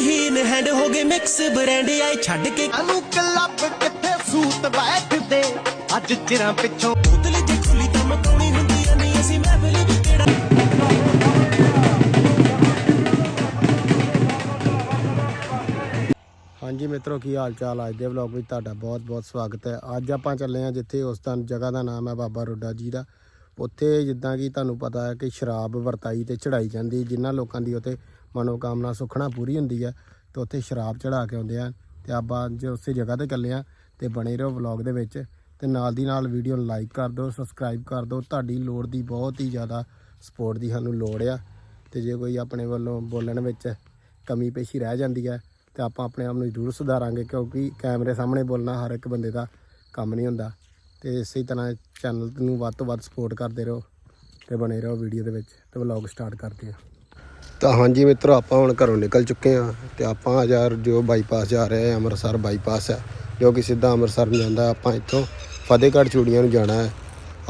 ਮਹੀਨ hand ਹੋ ਗਏ mix brand ਆਏ ਛੱਡ ਕੇ। ਅਨੂ ਕਲੱਬ ਕਿੱਥੇ ਸੂਤ ਬੈਠਦੇ? ਅੱਜ ਚਿਰਾਂ ਪਿੱਛੋਂ ਬੋਤਲ ਜੇ ਖੁੱਲੀ ਤਾਂ ਮਕਾਉਣੀ ਹੁੰਦੀ ਆ ਨਹੀਂ ਅਸੀਂ ਮਹਿਫਿਲ ਵੀ ਕਿਹੜਾ ਹਾਂਜੀ ਮਿੱਤਰੋ ਕੀ ਹਾਲ ਚਾਲ ਅੱਜ ਦੇ ਵਲੌਗ ਵਿੱਚ ਤੁਹਾਡਾ ਬਹੁਤ-ਬਹੁਤ ਸਵਾਗਤ ਹੈ। ਅੱਜ ਆਪਾਂ ਚੱਲੇ ਹਾਂ ਜਿੱਥੇ ਉਸ ਤਾਂ ਜਗ੍ਹਾ ਦਾ ਨਾਮ ਹੈ ਬਾਬਾ ਰੋਡਾ ਜੀ ਦਾ। ਉੱਥੇ ਜਿੱਦਾਂ ਕਿ ਤੁਹਾਨੂੰ ਪਤਾ ਹੈ ਕਿ ਸ਼ਰਾਬ ਵਰਤਾਈ ਤੇ ਚੜਾਈ ਜਾਂਦੀ ਜਿਨ੍ਹਾਂ ਲੋਕਾਂ ਦੀ ਉੱਥੇ ਮਨੋਕਾਮਨਾ ਸੁਖਣਾ ਪੂਰੀ ਹੁੰਦੀ ਹੈ ਤੇ ਉੱਥੇ ਸ਼ਰਾਬ ਚੜਾ ਕੇ ਆਉਂਦੇ ਆ ਤੇ ਆਪਾਂ ਅੱਜ ਉਸੇ ਜਗ੍ਹਾ ਤੇ ਚੱਲੇ ਆ ਤੇ ਬਣੇ ਰਹੋ ਵਲੌਗ ਦੇ ਵਿੱਚ ਤੇ ਨਾਲ ਦੀ ਨਾਲ ਵੀਡੀਓ ਨੂੰ ਲਾਈਕ ਕਰ ਦਿਓ ਸਬਸਕ੍ਰਾਈਬ ਕਰ ਦਿਓ। ਤੁਹਾਡੀ ਲੋੜ ਦੀ ਬਹੁਤ ਹੀ ਜ਼ਿਆਦਾ ਸਪੋਰਟ ਦੀ ਸਾਨੂੰ ਲੋੜ ਆ ਤੇ ਜੇ ਕੋਈ ਆਪਣੇ ਵੱਲੋਂ ਬੋਲਣ ਵਿੱਚ ਕਮੀ ਪੇਸ਼ੀ ਰਹਿ ਜਾਂਦੀ ਹੈ ਤੇ ਆਪਾਂ ਆਪਣੇ ਆਪ ਨੂੰ ਜ਼ਰੂਰ ਸੁਧਾਰਾਂਗੇ ਕਿਉਂਕਿ ਕੈਮਰੇ ਸਾਹਮਣੇ ਬੋਲਣਾ ਹਰ ਇੱਕ ਬੰਦੇ ਦਾ ਕੰਮ ਨਹੀਂ ਹੁੰਦਾ। ਤੇ ਇਸੇ ਤਰ੍ਹਾਂ ਚੈਨਲ ਨੂੰ ਵੱਧ ਤੋਂ ਵੱਧ ਸਪੋਰਟ ਕਰਦੇ ਰਹੋ ਤੇ ਬਣੇ ਰਹੋ ਵੀਡੀਓ ਦੇ ਵਿੱਚ ਤੇ ਵਲੌਗ ਸਟਾਰਟ ਕਰਦੇ ਹਾਂ ਤਾਂ ਹਾਂਜੀ ਮਿੱਤਰੋ, ਆਪਾਂ ਹੁਣ ਘਰੋਂ ਨਿਕਲ ਚੁੱਕੇ ਹਾਂ ਤੇ ਆਪਾਂ ਯਾਰ ਜੋ ਬਾਈਪਾਸ ਜਾ ਰਹੇ ਹਾਂ ਅੰਮ੍ਰਿਤਸਰ ਬਾਈਪਾਸ ਹੈ, ਜੋ ਕਿ ਸਿੱਧਾ ਅੰਮ੍ਰਿਤਸਰ ਨੂੰ ਜਾਂਦਾ ਆਪਾਂ ਇੱਥੋਂ ਫਤਿਹਗੜ੍ਹ ਚੂੜੀਆਂ ਨੂੰ ਜਾਣਾ ਹੈ।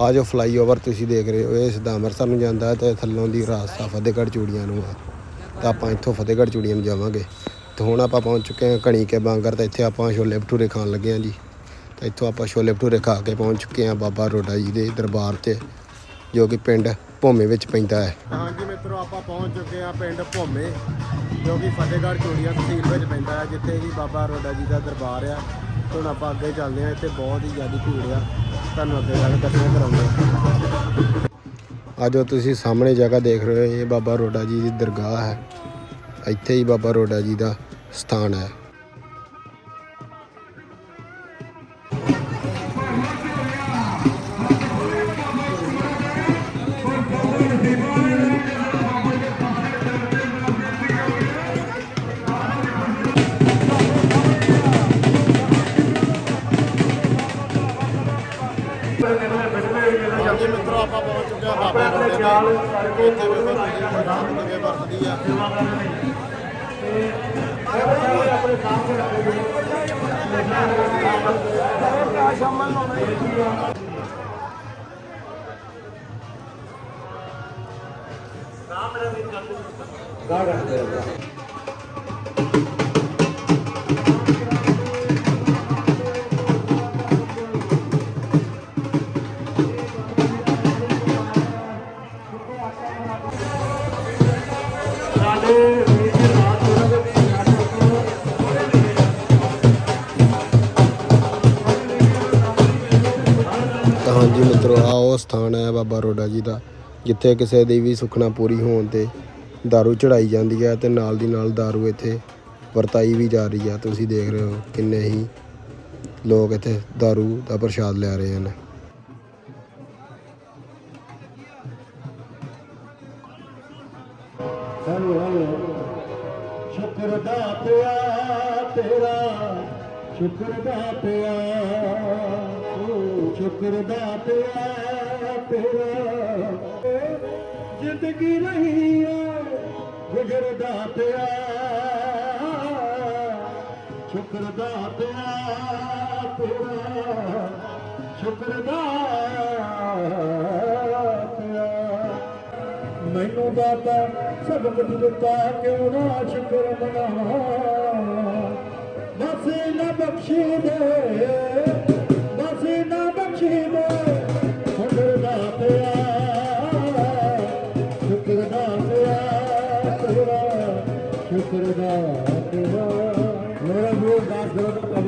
ਆ ਜੋ ਫਲਾਈਓਵਰ ਤੁਸੀਂ ਦੇਖ ਰਹੇ ਹੋ, ਇਹ ਸਿੱਧਾ ਅੰਮ੍ਰਿਤਸਰ ਨੂੰ ਜਾਂਦਾ ਹੈ ਤੇ ਥੱਲੋਂ ਦੀ ਰਾਸਤਾ ਫਤਿਹਗੜ੍ਹ ਚੂੜੀਆਂ ਨੂੰ ਹੈ। ਤਾਂ ਆਪਾਂ ਇੱਥੋਂ ਫਤਿਹਗੜ੍ਹ ਚੂੜੀਆਂ ਨੂੰ ਜਾਵਾਂਗੇ। ਤੇ ਹੁਣ ਆਪਾਂ ਪਹੁੰਚ ਚੁੱਕੇ ਹਾਂ ਘਣੀ ਕੇ ਬਾਂਗਰ ਤਾਂ, ਇੱਥੇ ਆਪਾਂ ਛੋਲੇ ਭਟੂਰੇ ਖਾਣ ਲੱਗੇ ਹਾਂ ਜੀ। ਤਾਂ ਇੱਥੋਂ ਆਪਾਂ ਛੋਲੇ ਭਟੂਰੇ ਖਾ ਕੇ ਪਹੁੰਚ ਚੁੱਕੇ ਹਾਂ ਬਾਬਾ ਰੋਡਾ ਜੀ ਦੇ ਦਰਬਾਰ ਤੇ, ਜੋ ਕਿ ਪਿੰਡ ਭੋਮੇ ਵਿੱਚ ਪੈਂਦਾ ਹੈ। ਹਾਂਜੀ ਮਿੱਤਰੋ ਆਪਾਂ ਪਹੁੰਚ ਚੁੱਕੇ ਹਾਂ ਪਿੰਡ ਭੋਮੇ ਜੋ ਕਿ ਫਤਿਹਗੜ੍ਹ ਚੂੜੀਆਂ ਤਹਿਸੀਲ ਵਿੱਚ ਪੈਂਦਾ ਹੈ ਜਿੱਥੇ ਕਿ ਬਾਬਾ ਰੋਡਾ ਜੀ ਦਾ ਦਰਬਾਰ ਆ। ਹੁਣ ਆਪਾਂ ਅੱਗੇ ਚੱਲਦੇ ਹਾਂ ਇੱਥੇ ਬਹੁਤ ਹੀ ਜ਼ਿਆਦਾ ਭੀੜ ਆ। ਤੁਹਾਨੂੰ ਅੱਗੇ ਜਾ ਕੇ ਦਰਸ਼ਨ ਕਰਾਉਂਦੇ ਆ ਜੋ ਤੁਸੀਂ ਸਾਹਮਣੇ ਜਗ੍ਹਾ ਦੇਖ ਰਹੇ ਹੋ ਇਹ ਬਾਬਾ ਰੋਡਾ ਜੀ ਦੀ ਦਰਗਾਹ ਹੈ। ਇੱਥੇ ਹੀ ਬਾਬਾ ਰੋਡਾ ਜੀ ਦਾ ਸਥਾਨ ਹੈ। ਹਾਂਜੀ ਮਿੱਤਰੋ ਪਹੁੰਚ ਚੁੱਕੇ ਬਾਬਾ ਰੋਡੇ ਤੇ ਇੱਥੇ ਵੇਖੋ ਤੁਸੀਂ ਸ਼ਰਾਬ ਕਿਵੇਂ ਵਰਤਦੀ ਆ। ਤਾਂ ਸਥਾਨ ਹੈ ਬਾਬਾ ਰੋਡਾ ਜੀ ਦਾ ਜਿੱਥੇ ਕਿਸੇ ਦੀ ਵੀ ਸੁਖਨਾ ਪੂਰੀ ਹੋਣ ਤੇ दारू ਚੜਾਈ ਜਾਂਦੀ ਹੈ ਤੇ ਨਾਲ ਦੀ ਨਾਲ दारू ਇੱਥੇ ਵਰਤਾਈ ਵੀ ਜਾ ਰਹੀ ਆ ਤੁਸੀਂ ਦੇਖ ਰਹੇ ਹੋ ਕਿੰਨੇ ਹੀ ਲੋਕ ਇੱਥੇ दारू ਦਾ ਪ੍ਰਸ਼ਾਦ ਲੈ ਰਹੇ ਹਨ ਹੈਲੋ ਹੈਲੋ ਸ਼ੁਕਰ ਦਾਤਿਆ ਤੇਰਾ ਸ਼ੁਕਰ ਦਾਤਿਆ ਓ ਸ਼ੁਕਰ ਦਾਤਿਆ ਤੇਰਾ ਜ਼ਿੰਦਗੀ ਰਹੀ ਏ ਗੁਜ਼ਰ ਪਿਆ ਸ਼ੁਕਰ ਪਿਆ ਤੇਰਾ ਸ਼ੁਕਰ ਮੈਨੂੰ ਦਾਤਾ ਸਭ ਕੁਝ ਦਿੱਤਾ ਕਿਉਂ ਨਾ ਸ਼ੁਕਰ ਮਨਾਵਾਂ ਬਸ ਨਾ ਬਖਸ਼ੀ ਦੇ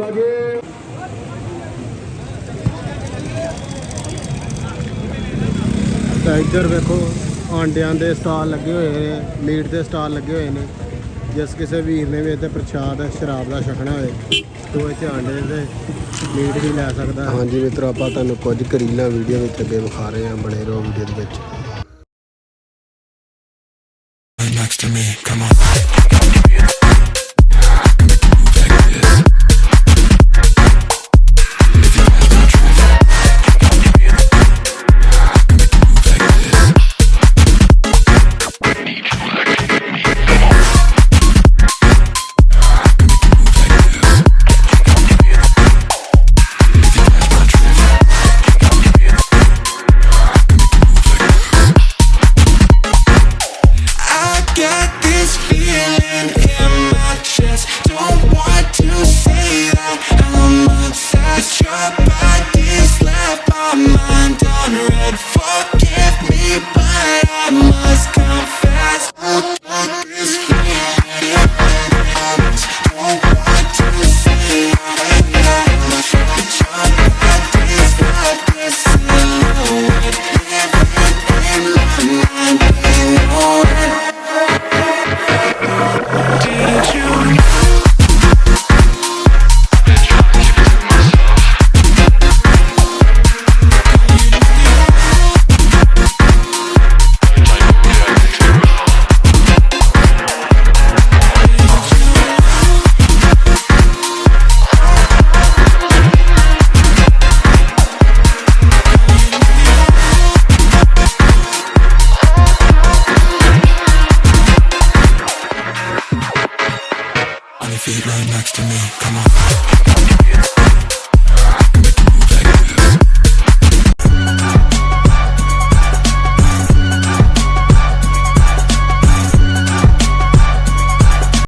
ਗਰਤ ਤਾਂ ਇੱਧਰ ਵੇਖੋ, ਆਂਡਿਆਂ ਦੇ ਸਟਾਲ ਲੱਗੇ ਹੋਏ ਨੇ, ਮੀਟ ਦੇ ਸਟਾਲ ਲੱਗੇ ਹੋਏ ਨੇ। ਜਿਸ ਕਿਸੇ ਵੀਰ ਨੇ ਵੀ ਇੱਥੇ ਪ੍ਰਸ਼ਾਦ, ਸ਼ਰਾਬ ਦਾ ਛਕਣਾ ਹੋਵੇ ਤੋ ਇੱਥੇ ਆਂਡੇ ਦੇ ਮੀਟ ਵੀ ਲੈ ਸਕਦਾ। ਹਾਂਜੀ ਮਿੱਤਰੋ, ਆਪਾਂ ਤੁਹਾਨੂੰ ਕੁਝ ਕਰੀਲਾ ਵੀਡੀਓ ਵਿੱਚ ਅੱਗੇ ਵਿਖਾ ਰਹੇ ਹਾਂ, ਬਣੇ ਰਹੋ ਵੀਡੀਓ ਦੇ ਵਿੱਚ।